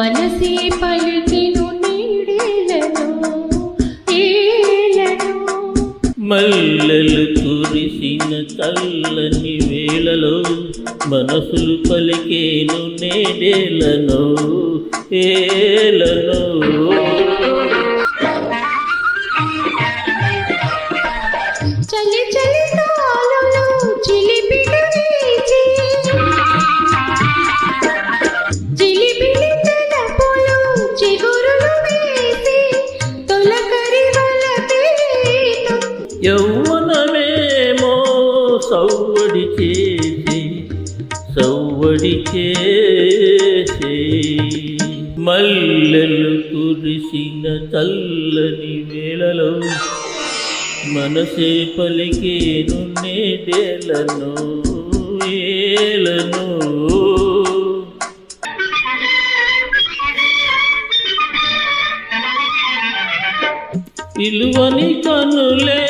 మనసే పలికిను నీడేలను ఏలను. మల్లెలు కురిసిన చల్లని వేళలో మనసులు పలికేను నేడేలను ఏలను. చలి చలి కాలలో చిలిపిడు నీచి చిలిపిడి యౌవనమేమో సౌవడి చేసి సౌవడి చేసి మల్లెలు కురిసిన చల్లని వేళలో మనసే పలికేను నేడేలను ఏలను. పిలువని కనులే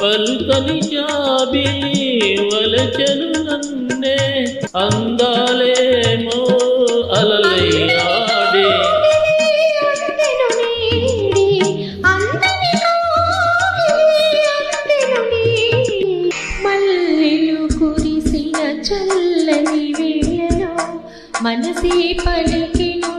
పలుకని జాబిలి వలచను నన్నే అందాలేమో అలలై ఆడే కురిసిన చల్లని వేళలో మనసే పలికి